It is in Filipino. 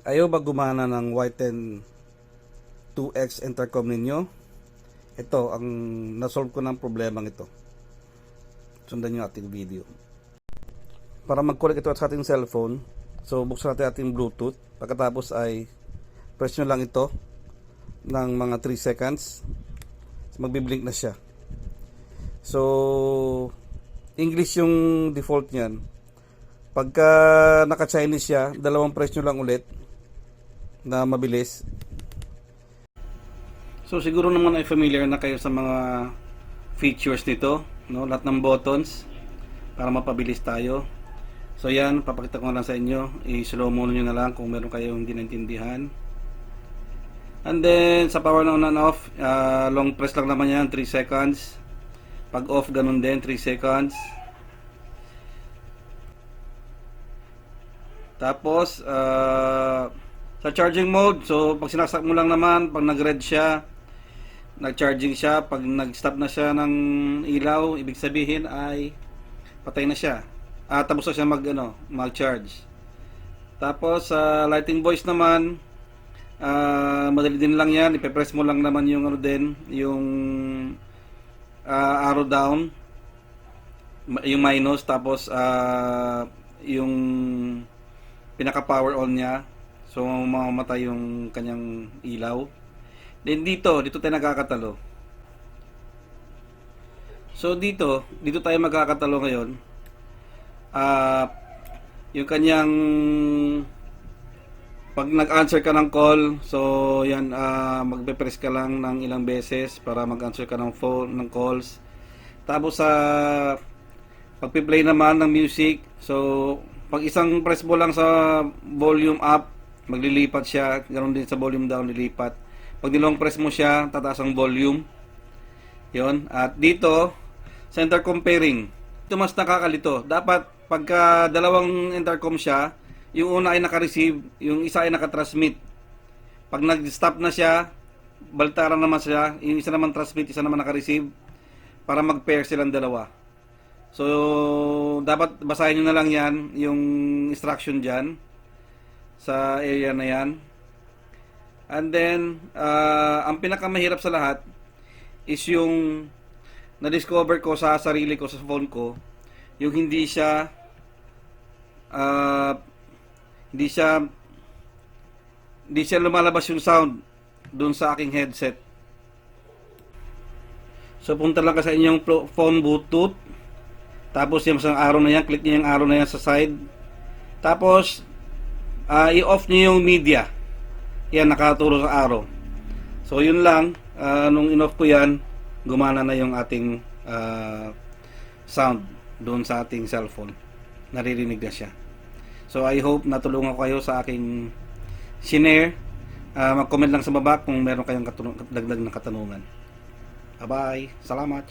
Ayaw ba gumana ng Y10 2X intercom ninyo? Ito, ang nasolve ko ng problemang ito. Sundan nyo ating video. Para mag-connect ito sa ating cellphone, so buksan natin ating Bluetooth. Pagkatapos ay press nyo lang ito ng mga 3 seconds. Magbiblink na siya. So, English yung default niyan. Pagka naka-Chinese siya, dalawang press nyo lang ulit na mabilis. So siguro naman ay familiar na kayo sa mga features nito, no? Lahat ng buttons para mapabilis tayo. So yan, papakita ko na lang sa inyo. I-slow mo nyo na lang kung meron kayong hindi naintindihan. And then sa power on and off, ah, long press lang naman yan, 3 seconds. Pag off, ganun din, 3 seconds. Tapos, ah, sa charging mode, so pag sinaksak mo lang naman, pag nag-red siya, nag-charging siya, pag nag-stop na siya ng ilaw, ibig sabihin ay patay na siya. Ah, tapos na siya mag, ano, mag-charge. Tapos, sa lighting voice naman, ah, madali din lang yan, ipe-press mo lang naman yung ano din, yung ah, arrow down, yung minus, tapos ah, yung pinaka power on niya so mamamatay yung kanyang ilaw. Then dito dito tayo nagkakatalo. So dito dito tayo magkakatalo ngayon. Ah yung kanyang pag nag-answer ka ng call so yan ah magpe-press ka lang ng ilang beses para mag-answer ka ng phone ng calls. Tapos sa pagpi-play naman ng music so pag isang press mo lang sa volume up maglilipat siya ganoon din sa volume down lilipat. Pag nilong press mo siya tataas ang volume. Yon at dito sa intercom pairing. Ito mas nakakalito. Dapat pagka dalawang intercom siya yung una ay naka-receive yung isa ay naka-transmit. Pag nag-stop na siya baltaran naman siya yung isa naman transmit isa naman naka-receive para mag-pair silang dalawa. So, dapat basahin nyo na lang yan, yung instruction dyan, sa area na yan. And then, ah, ang pinakamahirap sa lahat, is yung na-discover ko sa sarili ko, sa phone ko, yung hindi siya, ah, hindi siya, hindi siya lumalabas yung sound dun sa aking headset. So, punta lang ka sa inyong phone Bluetooth, tapos yung isang arrow na yan, click niyo yung arrow na yan sa side. Tapos, ah, i-off niyo yung media. Yan, nakaturo sa arrow. So, yun lang. Ah, nung in-off ko yan, gumana na yung ating ah, sound doon sa ating cellphone. Naririnig na siya. So, I hope natulungan ko kayo sa aking shinare. Ah, mag-comment lang sa baba kung meron kayong dagdag na katanungan. Bye-bye. Salamat.